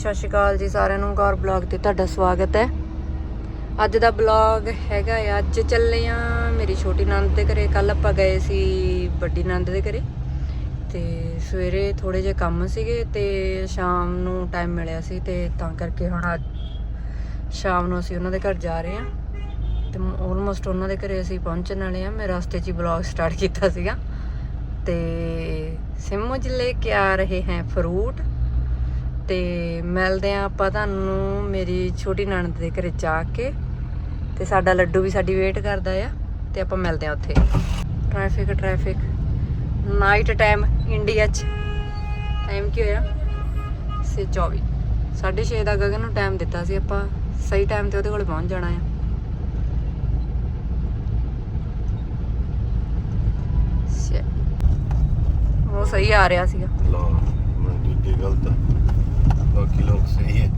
ਸਤਿ ਸ਼੍ਰੀ ਅਕਾਲ ਜੀ ਸਾਰਿਆਂ ਨੂੰ, ਗੌਰ ਬਲੌਗ ਤੇ ਤੁਹਾਡਾ ਸਵਾਗਤ ਹੈ। ਅੱਜ ਦਾ ਬਲੌਗ ਹੈਗਾ ਆ, ਅੱਜ ਚੱਲੇ ਆ ਮੇਰੀ ਛੋਟੀ ਨੰਦ ਦੇ ਘਰੇ। ਕੱਲ ਆਪਾਂ ਗਏ ਸੀ ਵੱਡੀ ਨੰਦ ਦੇ ਘਰੇ ਤੇ ਸਵੇਰੇ ਥੋੜੇ ਜਿਹੇ ਕੰਮ ਸੀਗੇ ਤੇ ਸ਼ਾਮ ਨੂੰ ਟਾਈਮ ਮਿਲਿਆ ਸੀ ਤੇ ਤਾਂ ਕਰਕੇ ਹੁਣ ਅੱਜ ਸ਼ਾਮ ਨੂੰ ਅਸੀਂ ਉਹਨਾਂ ਦੇ ਘਰ ਜਾ ਰਹੇ ਆ ਤੇ ਆਲਮੋਸਟ ਉਹਨਾਂ ਦੇ ਘਰੇ ਅਸੀਂ ਪਹੁੰਚਣ ਵਾਲੇ ਆ। ਮੈਂ ਰਸਤੇ 'ਚ ਹੀ ਬਲੌਗ ਸਟਾਰਟ ਕੀਤਾ ਸੀਗਾ ਤੇ ਸਿਮੂ ਜ਼ਿਲ੍ਹੇ ਲੈ ਕੇ ਆ ਰਹੇ ਹੈ? ਫਰੂਟ ਤੇ ਮਿਲਦੇ ਆ ਆਪਾਂ ਤੁਹਾਨੂੰ ਮੇਰੀ ਛੋਟੀ ਨਣਦ ਦੇ ਘਰੇ ਜਾ ਕੇ। ਤੇ ਸਾਡਾ ਲੱਡੂ ਵੀ ਸਾਡੀ ਵੇਟ ਕਰਦਾ ਆ, ਤੇ ਆਪਾਂ ਮਿਲਦੇ ਆ ਉੱਥੇ। Traffic traffic night time India 'ਚ। ਟਾਈਮ ਕੀ ਹੋਇਆ? ਸੇ 24 6:30 ਦਾ ਗਗਨ ਨੂੰ ਟਾਈਮ ਦਿੱਤਾ ਸੀ ਆਪਾਂ। ਸਹੀ ਟਾਈਮ ਤੇ ਉਹਦੇ ਕੋਲ ਪਹੁੰਚ ਜਾਣਾ ਆ। ਉਹ ਸਹੀ ਆ ਰਿਹਾ ਸੀਗਾ। ਲਾ ਮੈਂ ਦੂਜੇ ਗਲਤ। ਬਾਕੀ ਲੋਕ ਸਹੀ ਹੈ।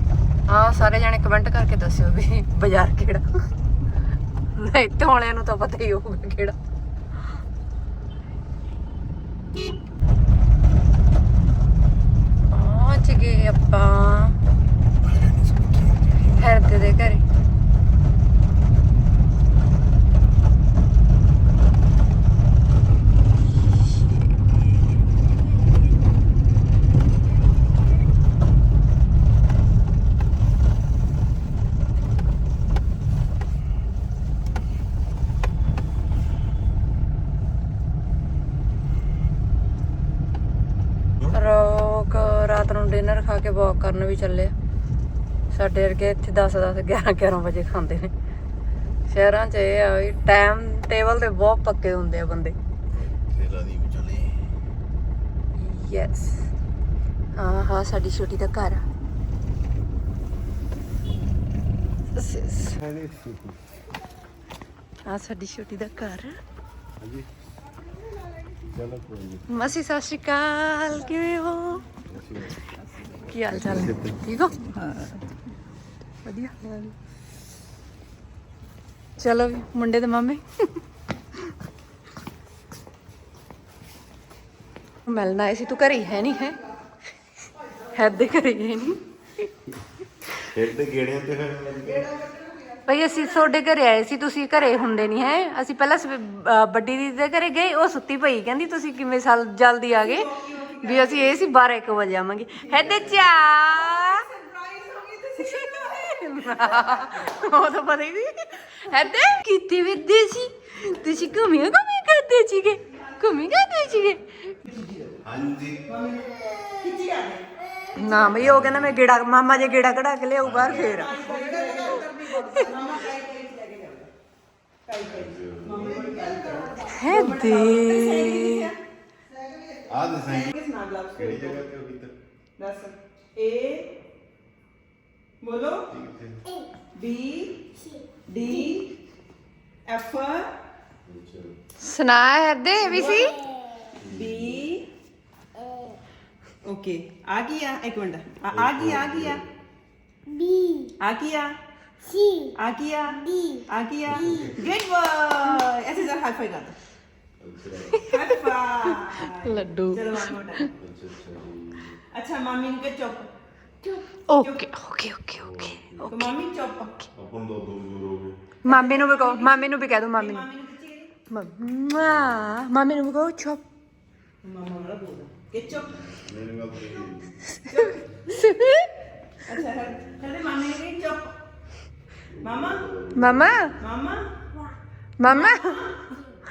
ਹਾਂ, ਸਾਰੇ ਜਾਣੇ ਕਮੈਂਟ ਕਰਕੇ ਦੱਸਿਓ ਵੀ ਬਾਜ਼ਾਰ ਕਿਹੜਾ। ਨਹੀਂ ਤੇ ਵਾਲਿਆਂ ਨੂੰ ਤਾਂ ਪਤਾ ਹੀ ਹੋਊਗਾ ਕਿਹੜਾ। ਪਹੁੰਚ ਗਏ ਆਪਾਂ ਹਰਦੇ ਦੇ ਘਰੇ ਰੋਕ ਰਾਤ ਨੂੰ ਡਿਨਰ ਖਾ ਕੇ ਵਾਕ ਕਰਨ ਵੀ ਚੱਲੇ ਆ। ਸਾਡੇ ਵਰਗੇ ਇੱਥੇ 10 10 11 11 ਵਜੇ ਖਾਂਦੇ ਨੇ। ਸ਼ਹਿਰਾਂ 'ਚ ਇਹ ਆ ਵੀ ਟਾਈਮ ਟੇਬਲ ਤੇ ਬਹੁਤ ਪੱਕੇ ਹੁੰਦੇ ਆ ਬੰਦੇ। ਤੇਰਾ ਦੀ ਚਲੇ। ਯੈਸ ਹਾਂ ਹਾਂ ਸਾਡੀ ਛੋਟੀ ਦਾ ਘਰ ਆ। ਸਾਡੀ ਛੋਟੀ ਦਾ ਘਰ। ਹਾਂਜੀ। ਚਲੋ ਕੋਈ ਨਹੀਂ ਮਾਸੀ ਸਤਿ ਸ਼੍ਰੀ ਅਕਾਲ। ਕਿਵੇਂ ਹੋ? ਕੀ ਹਾਲ ਚਾਲ ਹੈ ਠੀਕ ਹੋ ਵਧੀਆ ਚਲੋ ਵੀ ਮੁੰਡੇ ਦੇ ਮਾਮੇ ਮਿਲਣਾ ਆਏ ਸੀ ਤੂੰ ਘਰੇ ਹੀ ਨਹੀਂ ਹੈ ਹੈ ਦੇ ਘਰੇ ਹੀ ਨਹੀਂ ਫਿਰ ਤੇ ਗੇੜਿਆਂ ਤੇ ਹੋਏ ਭਈ ਅਸੀਂ ਤੁਹਾਡੇ ਘਰੇ ਆਏ ਸੀ ਤੁਸੀਂ ਘਰੇ ਹੁੰਦੇ ਨਹੀਂ ਹੈ? ਅਸੀਂ ਪਹਿਲਾਂ ਸਵੇ- ਅਹ ਵੱਡੀ ਦੀਦੀ ਦੇ ਘਰੇ ਗਏ ਉਹ ਸੁੱਤੀ ਪਈ ਕਹਿੰਦੀ ਤੁਸੀਂ ਕਿਵੇਂ ਸਾਲ ਜਲਦੀ ਆ ਗਏ? ਵੀ ਅਸੀਂ ਇਹ ਸੀ 12 1 ਵਜੇ ਆਵਾਂਗੇ। ਹੈਦੇ ਚਾ ਉਹ ਤਾਂ ਪਤਾ ਹੀ ਨਹੀਂ। ਹੈਦੇ ਕਿਤੇ ਵਿਦੇ ਸੀ। ਤੁਸੀਂ ਘੁੰਮੀਆਂ ਘੁੰਮੀ ਕਰਦੇ ਸੀਗੇ? ਘੁੰਮੀ ਕਰਦੇ ਸੀਗੇ? ਹਾਂਜੀ। ਨਾ ਬਈ ਉਹ ਕਹਿੰਦਾ ਮੈਂ ਗੇੜਾ ਮਾਮਾ ਜੇ ਗੇੜਾ ਕਢਾ ਕੇ ਲਿਆਉ ਬਾਹਰ ਫੇਰ। ਹੈ ਦੇ ਆ ਦੇ ਸਾਈਂ ਕਿਹੜੀ ਜਗ੍ਹਾ ਤੇ ਹੋ ਕੀਤਾ ਦੱਸ ਏ ਬੋਲੋ ਬੀ ਡੀ ਐਫ ਸੁਣਾ ਹੈ ਦੇ ਵੀ ਸੀ ਬੀ ਓਕੇ ਆ ਗਿਆ ਇੱਕ ਮਿੰਟ ਆ ਆ ਗਈ ਆ ਗਿਆ ਬੀ ਆ ਗਿਆ ਸੀ ਆ ਗਿਆ ਡੀ ਆ ਗਿਆ ਗੁੱਡ ਬॉय ਐਸੇ ਜਰਾ ਹਾਈ ਫਾਈ ਕਰ ਦੋ ਹਾਈ ਫਾਈ ਲੱਡੂ ਅੱਛਾ ਮਾਮੀ ਨੂੰ ਕਹ ਚੁੱਪ okay okay okay okay okay ਮਾਮੀ ਚੁੱਪ ਆਪਾਂ ਦੋ ਦੋ ਦੂਰ ਹੋ ਗਏ ਮਾਮੇ ਨੂੰ ਵੀ ਕਹੋ ਮਾਮੇ ਨੂੰ ਵੀ ਕਹਿ ਦੋ ਮਾਮੀ ਨੂੰ ਮਮਾ ਮਾਮੇ ਨੂੰ ਵੀ ਕਹੋ ਚੁੱਪ ਮਾਮਾ ਵਾਲਾ ਬੋਲ ਕਿ ਚੁੱਪ ਮੇਰੇ ਨਾਲ ਚੁੱਪ ਅੱਛਾ ਹਰੇ ਮਾਮੇ ਨੂੰ ਵੀ ਚੁੱਪ ਮਾਮਾ ਮਾਮਾ ਮਾਮਾ ਮਾਮਾ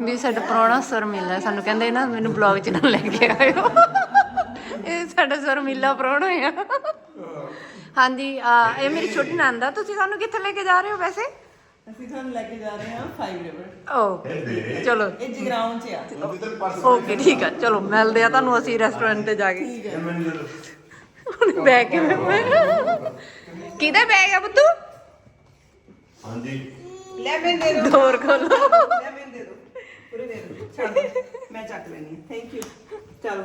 ਵੀ ਸਾਡਾ ਪ੍ਰਾਹੁਣਾ ਸਰ ਮਿਲਿਆ। ਸਾਨੂੰ ਕਹਿੰਦੇ ਨਾ ਮੈਨੂੰ ਬਲੌਗ 'ਚ ਨਾ ਲੈ ਕੇ ਆਇਓ। ਇਹ ਸਾਡਾ ਸਰ ਮਿਲਾ ਪ੍ਰਾਹੁਣਾ ਆ। ਹਾਂਜੀ ਆ ਇਹ ਮੇਰੀ ਛੋਟੀ ਨੰਦ ਆ। ਤੁਸੀਂ ਸਾਨੂੰ ਕਿੱਥੇ ਲੈ ਕੇ ਜਾ ਰਹੇ ਹੋ ਵੈਸੇ? ਅਸੀਂ ਤੁਹਾਨੂੰ ਲੈ ਕੇ ਜਾ ਰਹੇ ਹਾਂ ਫਾਈਵ ਰਿਵਰ ਓਕੇ ਚਲੋ। ਇਹ ਜਗਰਾਉਂ ਚ ਆ। ਓਕੇ ਠੀਕ ਆ। ਚਲੋ ਮਿਲਦੇ ਆ ਤੁਹਾਨੂੰ ਅਸੀਂ ਰੈਸਟੋਰੈਂਟ ਤੇ ਜਾ ਕੇ। ਹੁਣ ਬੈਗ ਕਿਵੇਂ ਮੈਂ ਕਿਹਦਾ ਬੈਗ ਆ ਬੁੱਤੂ ਹਾਂਜੀ। ਲੈ ਮੈਂ ਦੇ ਦੋ ਖੋਲੋ। ਲੈ ਮੈਂ ਦੇ ਦੋ ਪੂਰੇ ਦੇ ਦੋ ਛੱਡ ਦਿਓ। ਮੈਂ ਚੱਕ ਲੈਣੀ ਥੈਂਕ ਯੂ ਚਲੋ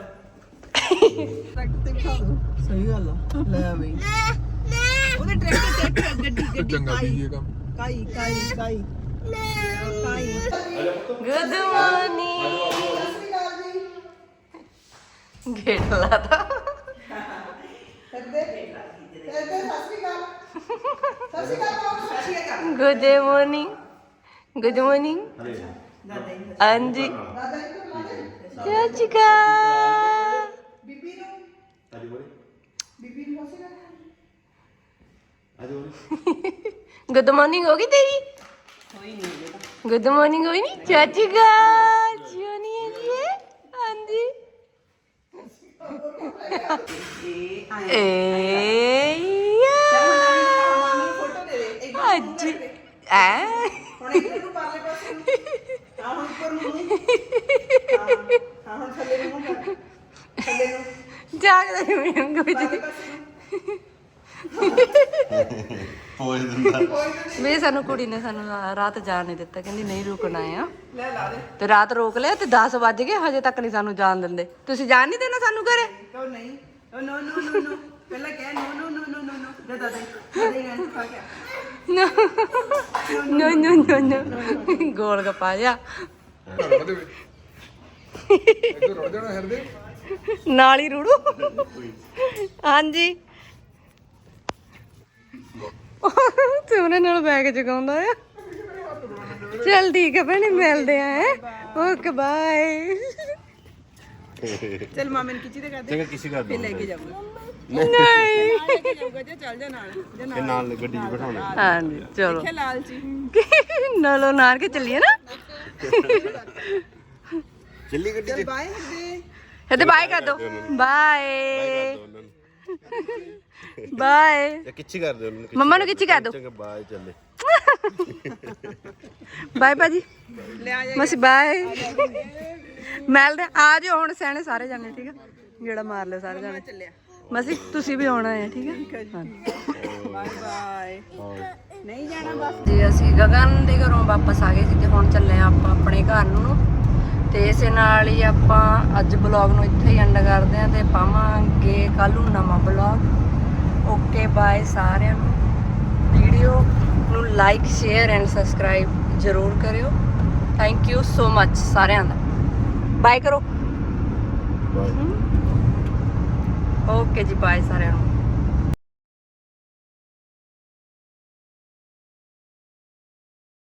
ਸਹੀ ਗੱਲ ਆ ਲੈ ਬਈ ਉਹਦੇ ਟਰੈਕਟਰ ਟਰੈਕਟਰ ਗੱਡੀ ਗੱਡੀ ਚੰਗਾ ਕਾਈ ਪੀਏ ਕੰਮ ਕਾਈ ਕਾਈ ਕਾਈ ਕਾਈ ਗੁੱਡ ਮਾਰਨਿੰਗ ਗੇਟ ਲਾਤਾ ਗੁੱਡ ਮਾਰਨਿੰਗ ਗੁੱਡ ਮਾਰਨਿੰਗ ਹਾਂਜੀ। ਚਾਚਿਕਾ ਬੀਬੀ ਨੂੰ ਅੱਜ ਬੋਲੀ ਬੀਬੀ ਨੂੰ ਹੱਸੇਗਾ ਅੱਜ ਬੋਲੀ ਗੁੱਡ ਮਾਰਨਿੰਗ ਹੋ ਗਈ ਤੇਰੀ ਹੋਈ ਨਹੀਂ ਗੁੱਡ ਮਾਰਨਿੰਗ ਹੋਈ ਨਹੀਂ ਚਾਚਿਕਾ ਜੋਨੀ ਹੈ ਜੀ? ਹਾਂਜੀ ਏ ਇੱਕ ਅੱਜ। ਐ। ਹੁਣ ਇੱਧਰ ਨੂੰ ਪਰਲੇ ਪਾਸੇ ਨੂੰ ਆ ਹੁਣ ਉੱਪਰ ਨੂੰ ਹਾਂ ਹਾਂ ਹੁਣ ਥੱਲੇ ਨੂੰ ਮੂੰਹ ਕਰ। ਥੱਲੇ ਨੂੰ। ਜਾਗਦਾ ਜਿਵੇਂ ਕੁਝ ਪਰਲੇ ਪਾਸੇ ਨੂੰ। ਪੋਜ ਦਿੰਦਾ। ਵੀ ਸਾਨੂੰ ਕੁੜੀ ਨੇ ਸਾਨੂੰ ਰਾ- ਰਾਤ ਜਾਣ ਨਹੀਂ ਦਿੱਤਾ। ਕਹਿੰਦੀ ਨਹੀਂ ਰੁਕਣਾ ਆ। ਲੈ ਲਾ ਦੇ। ਤੇ ਰਾਤ ਰੋਕ ਲਿਆ ਤੇ 10 ਵੱਜ ਗਏ ਹਜੇ ਤੱਕ ਨਹੀਂ ਸਾਨੂੰ ਜਾਣ ਦਿੰਦੇ। ਤੁਸੀਂ ਜਾਣ ਨਹੀਂ ਦੇਣਾ ਸਾਨੂੰ ਘਰੇ? ਕਹੋ ਨਹੀਂ। ਉਹ ਨੋ ਨੋ ਨੋ ਨੋ ਪਹਿਲਾਂ ਕਹਿ ਨੋ ਨੋ ਨੋ ਨੋ ਨੋ ਨੋ ਦੇ ਦਾ ਦੇ ਦੇ ਗਾਂ ਖਾ ਗਿਆ ਨੋ ਨੋ ਨੋ ਨੋ ਗੋਲ ਗੱਪਾ ਜਾ ਰੜ ਜਾਣਾ ਹਿਰਦੇ ਨਾਲ ਹੀ ਰੂੜੂ। ਹਾਂਜੀ। ਤੇ ਉਹਨੇ ਨਾਲ ਬੈਗ ਚਗਾਉਂਦਾ ਆ। ਚਲ ਠੀਕ ਹੈ ਭੈਣੇ ਮਿਲਦੇ ਆ ਹੈਂ। ਓਕੇ ਬਾਏ ਚਲ ਮਾਮੇ ਨੂੰ ਕਿਚੀ ਦੇ ਕਰ ਦੇ। ਚੰਗਾ ਕਿਸੇ ਕਰ ਦੋ। ਲੈ ਕੇ ਜਾਊਗਾ। ਨਹੀਂ। ਲੈ ਕੇ ਜਾਊਗਾ ਜੇ ਚੱਲ ਜਾ ਨਾਲ ਜੇ ਇਹ ਨਾਲ ਗੱਡੀ 'ਚ ਬਿਠਾਉਣਾ। ਹਾਂਜੀ ਚਲੋ। ਦੇਖਿਆ ਲਾਲ ਜੀ ਨਾਲੋਂ ਨਾਰ ਕੇ ਚੱਲੀਏ ਨਾ। ਚੱਲੀ ਗੱਡੀ 'ਚ ਬਾਏ ਹਰਦੇ ਇਹਦੇ ਬਾਏ ਕਰ ਦੋ। Bye bye. ਜਾਂ ਕਿੱਛੀ ਕਰ ਦੇ ਉਹਨੂੰ ਮੰਮਾ ਨੂੰ ਕਿੱਛੀ ਕਰ ਦਿਓ। ਚੰਗਾ ਬਾਏ ਚੱਲੇ। ਬਾਏ ਭਾਜੀ। ਲੈ ਆ ਜਾ। ਮਸੀ ਬਾਏ। ਮਿਲਦੇ ਆ ਜਾਓ ਹੁਣ ਸਿਆਣੇ ਸਾਰੇ ਜਾਣੇ ਠੀਕ ਆ? ਜਿਹੜਾ ਮਾਰ ਲਿਓ ਸਾਰੇ ਜਾਣੇ। ਚੱਲਿਆ। ਮਸੀ ਤੁਸੀਂ ਵੀ ਆਉਣਾ ਹੈ ਠੀਕ ਹੈ? ਬਾਏ ਬਾਏ ਨਹੀਂ ਜਾਣਾ ਬਸ। ਜੀ ਅਸੀਂ ਗਗਨ ਦੇ ਘਰੋਂ ਵਾਪਸ ਆ ਗਏ ਸੀ ਤੇ ਹੁਣ ਚੱਲੇ ਆ ਆਪਾਂ ਆਪਣੇ ਘਰ ਨੂੰ ਤੇ ਇਸੇ ਨਾਲ ਹੀ ਆਪਾਂ ਅੱਜ ਬਲੌਗ ਨੂੰ ਇੱਥੇ ਹੀ ਐਂਡ ਕਰਦੇ ਆ ਤੇ ਪਾਵਾਂਗੇ ਕੱਲ ਨੂੰ ਨਵਾਂ ਬਲੌਗ ਓਕੇ ਬਾਏ ਸਾਰਿਆਂ ਨੂੰ। ਵੀਡੀਓ ਨੂੰ ਲਾਈਕ ਸ਼ੇਅਰ ਐਂਡ ਸਬਸਕ੍ਰਾਈਬ ਜ਼ਰੂਰ ਕਰਿਓ। ਥੈਂਕ ਯੂ ਸੋ ਮੱਚ ਸਾਰਿਆਂ ਦਾ। ਬਾਏ ਕਰੋ। ਬਾਏ ਓਕੇ ਜੀ ਬਾਏ ਸਾਰਿਆਂ ਨੂੰ।